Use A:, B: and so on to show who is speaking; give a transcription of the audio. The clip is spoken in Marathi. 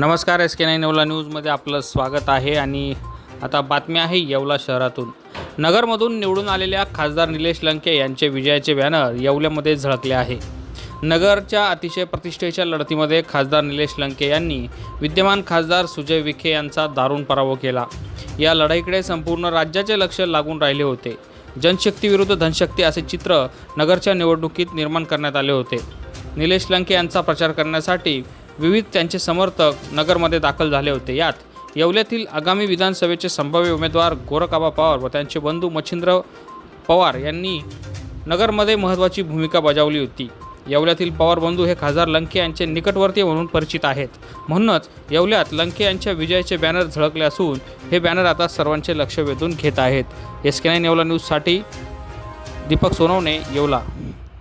A: नमस्कार एस के नाईन येवला न्यूजमध्ये आपलं स्वागत आहे आणि आता बातमी आहे येवला शहरातून. नगरमधून निवडून आलेल्या खासदार निलेश लंके यांचे विजयाचे बॅनर येवल्यामध्ये झळकले आहे. नगरच्या अतिशय प्रतिष्ठेच्या लढतीमध्ये खासदार निलेश लंके यांनी विद्यमान खासदार सुजय विखे यांचा दारुण पराभव केला. या लढाईकडे संपूर्ण राज्याचे लक्ष लागून राहिले होते. जनशक्ती विरुद्ध धनशक्ती असे चित्र नगरच्या निवडणुकीत निर्माण करण्यात आले होते. निलेश लंके यांचा प्रचार करण्यासाठी विविध त्यांचे समर्थक नगरमध्ये दाखल झाले होते. यात येवल्यातील आगामी विधानसभेचे संभाव्य उमेदवार गोरखाबा पवार व त्यांचे बंधू मच्छिंद्र पवार यांनी नगरमध्ये महत्त्वाची भूमिका बजावली होती. येवल्यातील पवार बंधू हे खासदार लंके यांचे निकटवर्ती म्हणून परिचित आहेत. म्हणूनच येवल्यात लंके यांच्या विजयाचे बॅनर झळकले असून हे बॅनर आता सर्वांचे लक्ष वेधून घेत आहेत. एस के नाईन येवला न्यूजसाठी दीपक सोनवणे येवला.